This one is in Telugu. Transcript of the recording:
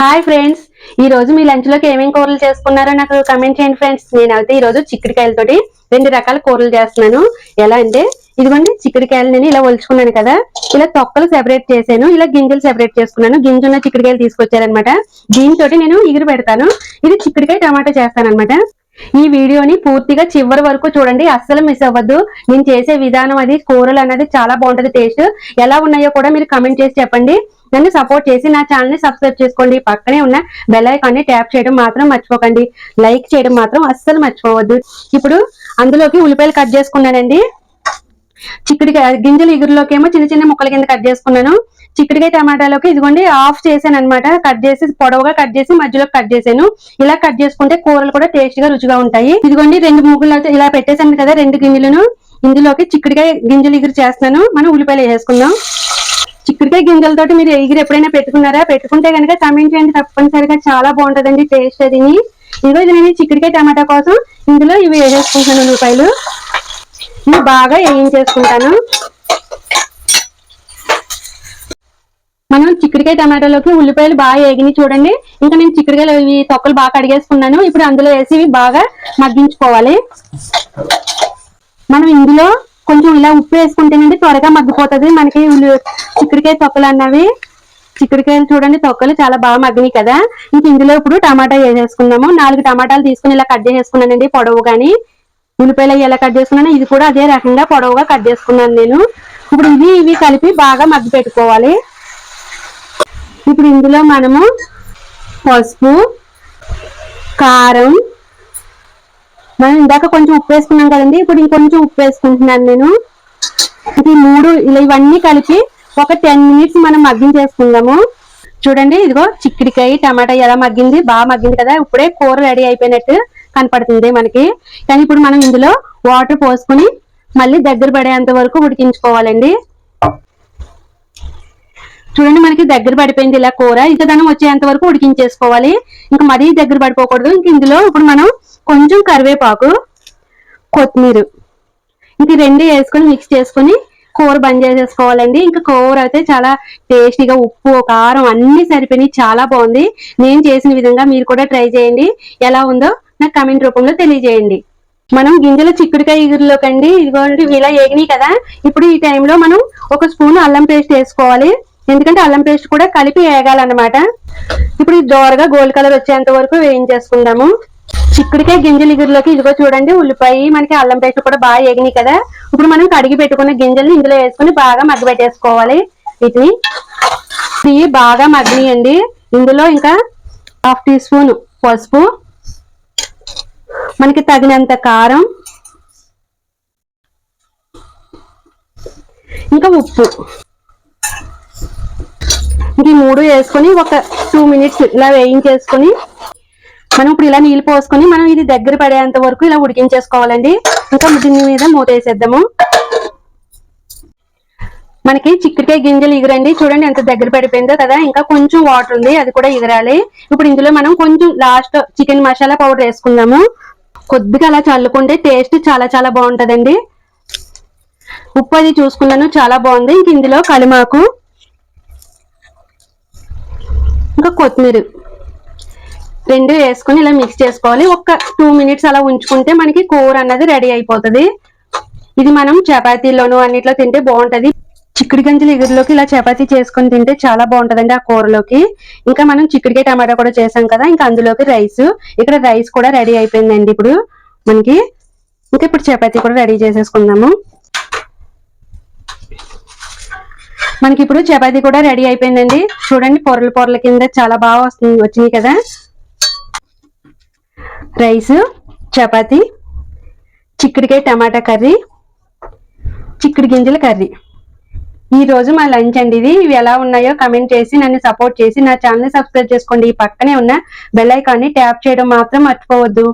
హాయ్ ఫ్రెండ్స్ ఈ రోజు మీ లంచ్లోకి ఏమేమి కూరలు చేసుకున్నారో నాకు కమెంట్ చేయండి ఫ్రెండ్స్ నేనైతే ఈ రోజు చిక్కుడుకాయలతోటి రెండు రకాల కూరలు చేస్తున్నాను. ఎలా అంటే ఇదిగోండి చిక్కుడుకాయలు నేను ఇలా ఒలుచుకున్నాను కదా. ఇలా తొక్కలు సెపరేట్ చేశాను. ఇలా గింజలు సెపరేట్ చేసుకున్నాను. గింజ ఉన్న చిక్కుడుకాయలు తీసుకొచ్చారనమాట దీంతో నేను ఇగురు పెడతాను. ఇది చిక్కుడుకాయ టమాటా చేస్తానమాట ఈ వీడియోని పూర్తిగా చివరి వరకు చూడండి. అస్సలు మిస్ అవ్వద్దు. నేను చేసే విధానం అది కూరలు అనేది చాలా బాగుంటది టేస్ట్ ఎలా ఉన్నాయో కూడా మీరు కమెంట్ చేసి చెప్పండి. నన్ను సపోర్ట్ చేసి నా ఛానల్ని సబ్స్క్రైబ్ చేసుకోండి. పక్కనే ఉన్న బెల్ ఐకాన్ని ట్యాప్ చేయడం మాత్రం మర్చిపోకండి. లైక్ చేయడం మాత్రం అస్సలు మర్చిపోవద్దు. ఇప్పుడు అందులోకి ఉల్లిపాయలు కట్ చేసుకున్నానండి. చిక్కుడుకాయ గింజలు ఇగురులోకి ఏమో చిన్న చిన్న ముక్కల కింద కట్ చేసుకున్నాను. చిక్కుడుకాయ టమాటాలోకి ఇదిగోండి ఆఫ్ చేశాను అనమాట కట్ చేసి పొడవుగా కట్ చేసి మధ్యలో కట్ చేశాను. ఇలా కట్ చేసుకుంటే కూరలు కూడా టేస్ట్గా రుచిగా ఉంటాయి. ఇదిగోండి రెండు ముగ్గులు ఇలా పెట్టేశాను కదా రెండు గింజలను. ఇందులోకి చిక్కుడుకాయ గింజలు ఇగురు చేస్తున్నాను. మనం ఉల్లిపాయలు వేసుకుందాం చిక్కుడుకాయ గింజలతోటి మీరు ఎగిరి ఎప్పుడైనా పెట్టుకున్నారా? పెట్టుకుంటే కనుక కమెంట్ చేయండి. తప్పనిసరిగా చాలా బాగుంటదండి టేస్ట్ అది. ఇదిగో ఇది నేను చిక్కుడుకాయ టమాటా కోసం ఇందులో ఇవి వేసేసుకుంటున్నాను ఉల్లిపాయలు. ఇవి బాగా వేయించేసుకుంటాను. మనం చిక్కుడుకాయ టమాటాలోకి ఉల్లిపాయలు బాగా ఎగిని చూడండి. ఇంకా నేను చిక్కుడుకాయలు ఇవి తొక్కలు బాగా కడిగేసుకున్నాను. ఇప్పుడు అందులో వేసి ఇవి బాగా మగ్గించుకోవాలి. మనం ఇందులో కొంచెం ఇలా ఉప్పు వేసుకుంటేనండి త్వరగా మగ్గిపోతుంది. మనకి చిక్కుడికాయ చిక్కుడుకాయ తొక్కలు అన్నవి. చిక్కుడుకాయలు చూడండి తొక్కలు చాలా బాగా మగ్గినాయి కదా. ఇంక ఇందులో ఇప్పుడు టమాటా వేసేసుకుందాము నాలుగు టమాటాలు తీసుకుని ఇలా కట్ చేసేసుకున్నానండి పొడవు కానీ ఉల్లిపాయలు అవి ఎలా కట్ చేసుకున్నాను ఇది కూడా అదే రకంగా పొడవుగా కట్ చేసుకున్నాను నేను. ఇప్పుడు ఇవి ఇవి కలిపి బాగా మగ్గి పెట్టుకోవాలి. ఇప్పుడు ఇందులో మనము పసుపు కారం మనం ఇందాక కొంచెం ఉప్పు వేసుకున్నాం కదండి ఇప్పుడు ఇంకొంచెం ఉప్పు వేసుకుంటున్నాను నేను. ఇది మూడు ఇలా ఇవన్నీ కలిపి ఒక టెన్ మినిట్స్ మనం మగ్గించేసుకుందాము చూడండి ఇదిగో చిక్కుడికాయ టమాటా ఎలా మగ్గింది? బాగా మగ్గింది కదా? ఇప్పుడే కూర రెడీ అయిపోయినట్టు కనపడుతుంది మనకి. కానీ ఇప్పుడు మనం ఇందులో వాటర్ పోసుకుని మళ్ళీ దగ్గర పడేంత వరకు ఉడికించుకోవాలండి. చూడండి మనకి దగ్గర పడిపోయింది ఇలా కూర. ఇంకా దాన్ని వచ్చేంత వరకు ఉడికించేసుకోవాలి. ఇంకా మరీ దగ్గర పడిపోకూడదు. ఇంక ఇందులో ఇప్పుడు మనం కొంచెం కరివేపాకు కొత్తిమీర. ఇంక రెండు వేసుకొని మిక్స్ చేసుకొని కూర బంద్ చేసేసుకోవాలండి. ఇంకా కూర అయితే చాలా టేస్టీగా ఉప్పు కారం అన్ని సరిపోయినాయి. చాలా బాగుంది. నేను చేసిన విధంగా మీరు కూడా ట్రై చేయండి. ఎలా ఉందో నాకు కమెంట్ రూపంలో తెలియజేయండి. మనం గింజల చిక్కుడుకాయ ఇగురులోకండి ఇదిగోండి ఇలా ఏగినాయి కదా. ఇప్పుడు ఈ టైంలో మనం ఒక స్పూన్ అల్లం పేస్ట్ వేసుకోవాలి. ఎందుకంటే అల్లం పేస్ట్ కూడా కలిపి వేగాలన్నమాట. ఇప్పుడు ఇది దోరగా గోల్డ్ కలర్ వచ్చేంత వరకు వేయించేసుకుందాము. చిక్కుడుకాయ గింజలు ఇగురులోకి ఇదిగో చూడండి ఉల్లిపాయ మనకి అల్లం పేస్ట్ కూడా బాగా ఎగినాయి కదా. ఇప్పుడు మనం కడిగి పెట్టుకున్న గింజల్ని ఇందులో వేసుకుని బాగా మగ్గి పెట్టేసుకోవాలి. ఇది ఇవి బాగా మగ్గినాయండి. ఇందులో ఇంకా హాఫ్ టీ స్పూన్ పసుపు మనకి తగినంత కారం ఇంకా ఉప్పు. ఈ మూడు వేసుకొని ఒక టూ మినిట్స్ ఇలా వేయించేసుకొని మనం ఇప్పుడు ఇలా నీళ్ళు పోసుకొని మనం ఇది దగ్గర పడేంత వరకు ఇలా ఉడికించేసుకోవాలండి. ఇంకా దీని మీద మూత వేసేద్దాము మనకి చిక్కుడుకాయ గింజలు ఎగురండి చూడండి ఎంత దగ్గర పడిపోయిందో కదా. ఇంకా కొంచెం వాటర్ ఉంది అది కూడా ఎగరాలి ఇప్పుడు ఇందులో మనం కొంచెం లాస్ట్ చికెన్ మసాలా పౌడర్ వేసుకుందాము. కొద్దిగా అలా చల్లుకుంటే టేస్ట్ చాలా చాలా బాగుంటుందండి. ఉప్పు అది చూసుకున్నాను చాలా బాగుంది. ఇంక ఇందులో కలిమాకు ఇంకా కొత్తిమీర రెండు వేసుకొని ఇలా మిక్స్ చేసుకోవాలి. ఒక టూ మినిట్స్ అలా ఉంచుకుంటే మనకి కూర అన్నది రెడీ అయిపోతుంది. ఇది మనం చపాతీలోను అన్నిట్లో తింటే బాగుంటది. చిక్కుడు గంజలు ఎగురులోకి ఇలా చపాతీ చేసుకొని తింటే చాలా బాగుంటదండి ఆ కూరలోకి. ఇంకా మనం చిక్కుడికాయ టమాటా కూడా చేసాం కదా ఇంకా అందులోకి రైస్. ఇక్కడ రైస్ కూడా రెడీ అయిపోయిందండి ఇప్పుడు. మనకి ఇంకా ఇప్పుడు చపాతీ కూడా రెడీ చేసేసుకుందాము. మనకి ఇప్పుడు చపాతీ కూడా రెడీ అయిపోయిందండి. చూడండి పొరల పొరల కింద చాలా బాగా వస్తుంది వచ్చినాయి కదా. రైస్ చపాతీ చిక్కుడుకాయ టమాటా కర్రీ చిక్కుడు గింజల కర్రీ. ఈ రోజు మా లంచ్ అండి ఇది. ఇవి ఎలా ఉన్నాయో కమెంట్ చేసి నన్ను సపోర్ట్ చేసి నా ఛానల్ సబ్స్క్రైబ్ చేసుకోండి. ఈ పక్కనే ఉన్న బెల్ ఐకాన్ ట్యాప్ చేయడం మాత్రం మర్చిపోవద్దు.